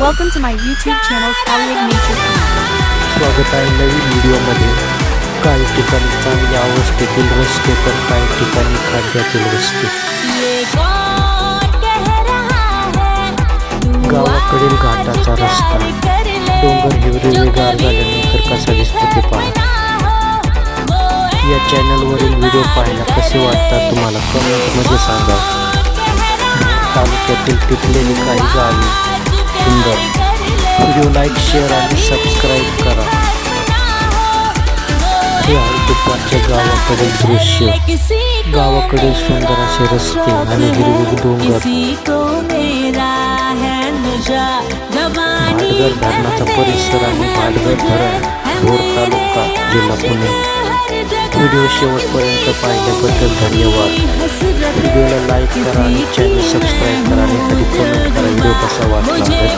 Welcome to my YouTube channel, Elliot Nature. स्वागत आहे नवीन व्हिडिओमध्ये. काही ठिकाणी चांगल्या अवस्थेतील रस्ते तर काही ठिकाणी खाद्यातील रस्ते गावाकडील घाटाचा रस्ता. डोंगर हिरवेगार झाल्यानंतर कसा दिसतो ते पहा. या चॅनलवरील व्हिडिओ पाहायला कसे वाटतात तुम्हाला कमेंटमध्ये सांगा. तालुक्यातील टिपलेली काही गावे सुंदर। व्हिडिओ लाईक शेअर आणि सबस्क्राईब करा। दुपारच्या गावाकडील दृश्य। सुंदर असे रस्ते आणि डोंगर। धरणाचा परिसर आणि धरण भोर तालुका, जिल्हा पुणे। व्हिडिओ शेवटपर्यंत पाहिल्याबद्दल धन्यवाद। व्हिडिओला लाईक करा आणि चॅनल सबस्क्राईब करा आणि कधी कमेंट करा व्हिडिओ कसा वाटला